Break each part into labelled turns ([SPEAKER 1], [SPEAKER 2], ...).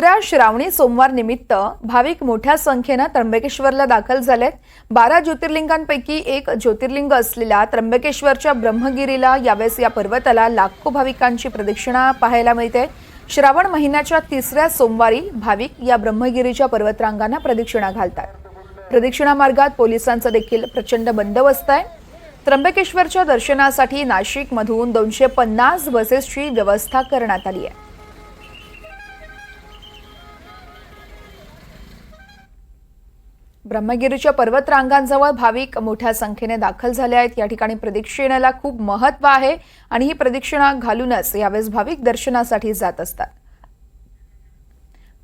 [SPEAKER 1] दुसऱ्या श्रावणी सोमवार निमित्त भाविक मोठ्या संख्येनं त्र्यंबकेश्वरला दाखल झालेत. बारा ज्योतिर्लिंगांपैकी एक ज्योतिर्लिंग असलेल्या त्र्यंबकेश्वरच्या ब्रह्मगिरीला यावेळेस या पर्वताला लाखो भाविकांची प्रदक्षिणा पाहायला मिळते. श्रावण महिन्याच्या तिसऱ्या सोमवारी भाविक या ब्रह्मगिरीच्या पर्वतरांगांना प्रदक्षिणा घालतात. प्रदक्षिणा मार्गात पोलिसांचा देखील प्रचंड बंदोबस्त आहे. त्र्यंबकेश्वरच्या दर्शनासाठी नाशिकमधून दोनशे पन्नास बसेसची व्यवस्था करण्यात आली आहे. ब्रह्मगिरीच्या पर्वतरांगांजवळ भाविक मोठ्या संख्येने दाखल झाले आहेत. या ठिकाणी प्रदक्षिणेला खूप महत्त्व आहे आणि ही प्रदक्षिणा घालूनच यावेळेस भाविक दर्शनासाठी जात असतात.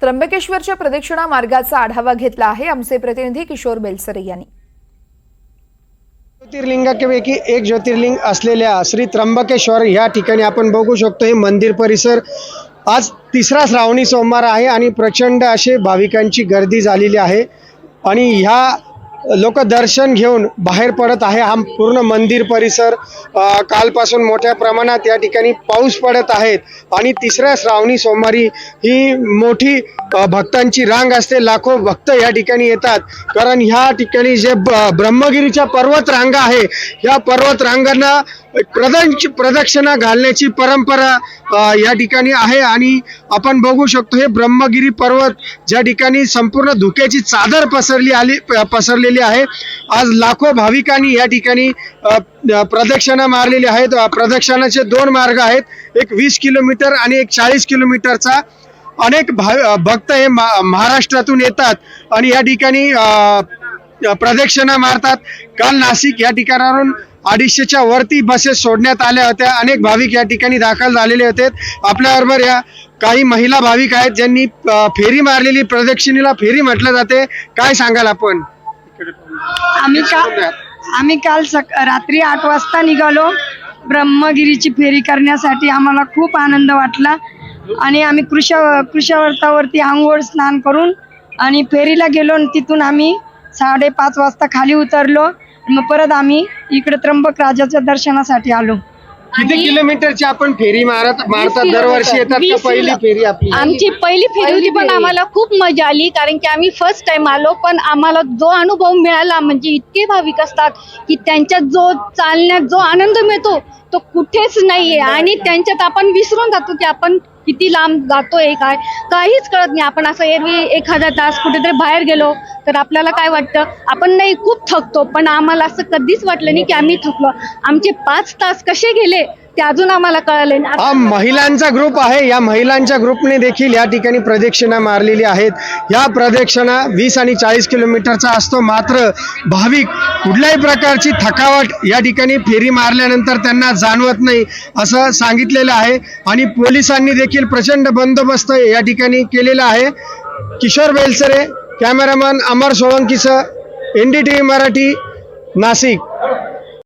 [SPEAKER 1] त्र्यंबकेश्वरच्या प्रदक्षिणा मार्गाचा आढावा घेतला आहे आमचे प्रतिनिधी किशोर बेलसरे यांनी.
[SPEAKER 2] ज्योतिर्लिंगापैकी एक ज्योतिर्लिंग असलेल्या श्री त्र्यंबकेश्वर या ठिकाणी आपण बघू शकतो. हे मंदिर परिसर आज तिसरा श्रावणी सोमवार आहे आणि प्रचंड असे भाविकांची गर्दी झालेली आहे. आणि ह्या लोक दर्शन घेऊन बाहेर पडत आहे. हा पूर्ण मंदिर परिसर कालपासून मोठ्या प्रमाणात या ठिकाणी पाऊस पडत आहेत आणि तिसऱ्या श्रावणी सोमवारी ही मोठी भक्तांची रांग असते. लाखो भक्त या ठिकाणी येतात. कारण ह्या ठिकाणी जे ब- ब्रह्मगिरीच्या पर्वत रांगा आहे या पर्वत रांगांना प्रदक्ष प्रदक्षिणा घालण्याची परंपरा या ठिकाणी आहे आणि आपण बघू शकतो हे ब्रह्मगिरी पर्वत ज्या ठिकाणी संपूर्ण धुक्याची चादर पसरली आली प- पसरलेली आहे. आज लाखो भाविकांनी या ठिकाणी प्रदक्षिणा मारलेली आहेत. प्रदक्षिणाचे दोन मार्ग आहेत. एक वीस किलोमीटर आणि एक चाळीस किलोमीटरचा. अनेक भा भक्त हे मा महाराष्ट्रातून येतात आणि या ठिकाणी प्रदक्षिणा मारतात. काल नाशिक या ठिकाणावरून अडीचशेच्या वरती बसेस सोडण्यात आल्या होत्या. अनेक भाविक या ठिकाणी दाखल झालेले होते. आपल्याबरोबर या काही महिला भाविक आहेत ज्यांनी फेरी मारलेली प्रदक्षिणेला फेरी म्हटलं जाते. काय सांगाल आपण?
[SPEAKER 3] आम्ही काल आम्ही काल सक रात्री आठ वाजता निघालो. ब्रह्मगिरीची फेरी करण्यासाठी आम्हाला खूप आनंद वाटला. आणि आम्ही कृष कृषवर्तावरती आंघोळ स्नान करून आणि फेरीला गेलो आणि तिथून आम्ही साडेपाच वाजता खाली उतरलो. मग परत आम्ही इकडे त्र्यंबक राजाच्या दर्शनासाठी आलो.
[SPEAKER 2] किती किलोमीटरची आपण फेरी मारत मारतात? दरवर्षी येतात का पहिली फेरी आपली?
[SPEAKER 4] आमची पहिली फेरी होती पण आम्हाला खूप मजा आली कारण की आम्ही फर्स्ट टाइम आलो पण आम्हाला जो अनुभव मिळाला म्हणजे इतके भाविक असतात की त्यांच्यात जो चालण्यात जो आनंद मिळतो तो कुठेच नाहीये. आणि त्यांच्यात आपण विसरून जातो की आपण किती लांब जातोय काय? काहीच कळत नाही. आपण असं एरवी एखादा तास कुठेतरी बाहेर गेलो तर आपल्याला काय वाटतं? आपण नाही खूप थकतो पण आम्हाला असं कधीच वाटलं नाही की आम्ही थकलो. आमचे पाच तास कसे गेले? ते अजून आम्हाला कळले
[SPEAKER 2] हा महिलांचा ग्रुप आहे. या महिलांच्या ग्रुपने देखील या ठिकाणी प्रदक्षिणा मारलेली आहेत. या प्रदक्षिणा वीस आणि चाळीस किलोमीटरचा असतो. मात्र भाविक कुठल्याही प्रकारची थकावट या ठिकाणी फेरी मारल्यानंतर त्यांना जाणवत नाही असं सांगितलेलं आहे. आणि पोलिसांनी देखील प्रचंड बंदोबस्त या ठिकाणी केलेला आहे. Kishor Belsare cameraman Amar सोळंकीसह N D T V Marathi Nashik.